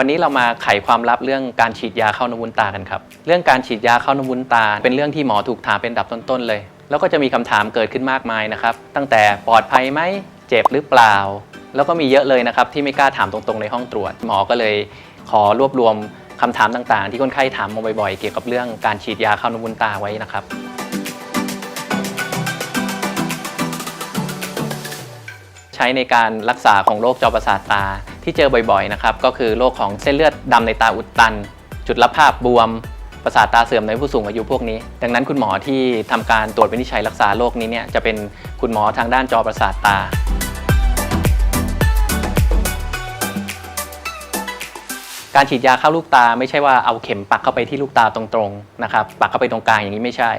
วันนี้เรามาไขความลับเรื่องการฉีดยาเข้านมวุ้นตากันครับ เรื่องการฉีดยาเข้านมวุ้นตา เป็นเรื่องที่หมอถูกถามเป็นอันดับต้นๆเลย แล้วก็จะมีคำถามเกิดขึ้นมากมายนะครับ ตั้งแต่ปลอดภัยไหมเจ็บหรือเปล่า แล้วก็มีเยอะเลยนะครับที่ไม่กล้าถามตรงๆในห้องตรวจ หมอก็เลยขอรวบรวมคำถามต่างๆ ที่คนไข้ถามมาบ่อยๆ เกี่ยวกับเรื่องการฉีดยาเข้านมวุ้นตาไว้นะครับใช้ในการรักษาของโรคจอประสาทตา ที่เจอบ่อยๆนะครับก็คือโรคของเส้นเลือดดำในตาอุดตัน จุดรับภาพบวม ประสาทตาเสื่อมในผู้สูงอายุพวกนี้ ดังนั้นคุณหมอที่ทำการตรวจวินิจฉัยรักษาโรคนี้เนี่ยจะเป็นคุณหมอทางด้านจอประสาทตาการฉีดยาเข้าลูกตาไม่ใช่ว่าเอาเข็มปักเข้าไปที่ลูกตาตรงๆนะครับปักเข้าไปตรงกลางอย่างนี้ไม่ใช่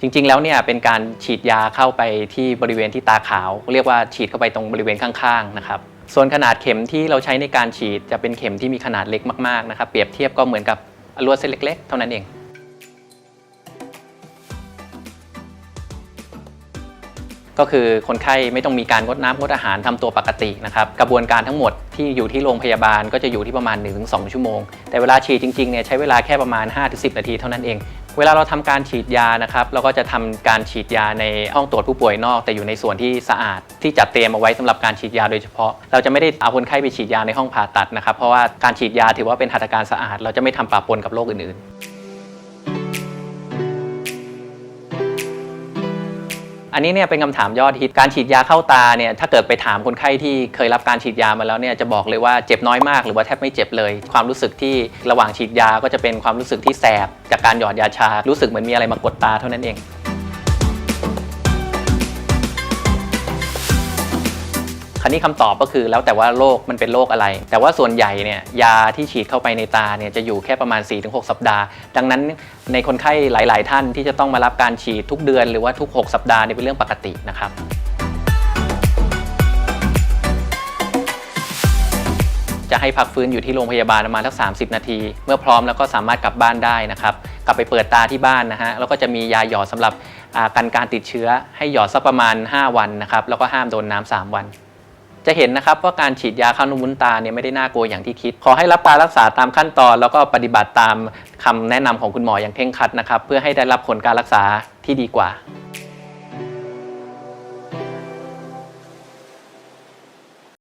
จริง ๆ แล้วเนี่ยเป็นการฉีดยาเข้าไปที่บริเวณที่ตาขาว เรียกว่าฉีดเข้าไปตรงบริเวณข้างๆนะครับ ส่วนขนาดเข็มที่เราใช้ในการฉีดจะเป็นเข็มที่มีขนาดเล็กมากๆนะครับ เปรียบเทียบก็เหมือนกับลวดเส้นเล็ก ๆ เท่านั้นเอง ก็คือคนไข้ไม่ต้องมีการงดน้ำงดอาหารทำตัวปกตินะครับ กระบวนการทั้งหมดที่อยู่ที่โรงพยาบาลก็จะอยู่ที่ประมาณ 1-2 ชั่วโมง แต่เวลาฉีดจริงๆเนี่ยใช้เวลาแค่ประมาณ 5-10 นาทีเท่านั้นเอง เวลาเราทำการฉีดยานะครับเราก็จะทำการฉีดยาในห้องตรวจผู้ป่วยนอก แต่อยู่ในส่วนที่สะอาดที่จัดเตรียมเอาไว้สำหรับการฉีดยาโดยเฉพาะ เราจะไม่ได้เอาคนไข้ไปฉีดยาในห้องผ่าตัดนะครับ เพราะว่าการฉีดยาถือว่าเป็นหัตถการสะอาด เราจะไม่ทำปะปนกับโรคอื่นๆ อันนี้เนี่ยเป็นคำถามยอดฮิตการฉีดยาเข้าตาเนี่ยถ้าเกิดไปถามคนไข้ที่เคยรับการฉีดยามาแล้วเนี่ยจะบอกเลยว่าเจ็บน้อยมาก หรือว่าแทบไม่เจ็บเลย ความรู้สึกที่ระหว่างฉีดยาก็จะเป็นความรู้สึกที่แสบจากการหยอดยาชา รู้สึกเหมือนมีอะไรมากดตาเท่านั้นเอง คราวนี้คำตอบก็คือแล้วแต่ว่าโรคมันเป็นโรคอะไร แต่ว่าส่วนใหญ่เนี่ยยาที่ฉีดเข้าไปในตาเนี่ยจะอยู่แค่ประมาณ 4-6 สัปดาห์ ดังนั้นในคนไข้หลาย ๆ ท่านที่จะต้องมารับการฉีดทุกเดือนหรือว่าทุก 6 สัปดาห์เนี่ยเป็นเรื่องปกตินะครับจะให้พักฟื้นอยู่ที่โรงพยาบาลประมาณสัก 30 นาที เมื่อพร้อมแล้วก็สามารถกลับบ้านได้นะครับ กลับไปเปิดตาที่บ้านนะฮะ แล้วก็จะมียาหยอดสำหรับกันการติดเชื้อให้หยอดสักประมาณ 5 วันนะครับ แล้วก็ห้ามโดนน้ำ3วัน จะเห็นนะครับว่าการฉีดยาเข้านมุ้นตาเนี่ยไม่ได้น่ากลัวอย่างที่คิด ขอให้รับการรักษาตามขั้นตอน แล้วก็ปฏิบัติตามคำแนะนำของคุณหมออย่างเคร่งครัดนะครับ เพื่อให้ได้รับผลการรักษาที่ดีกว่า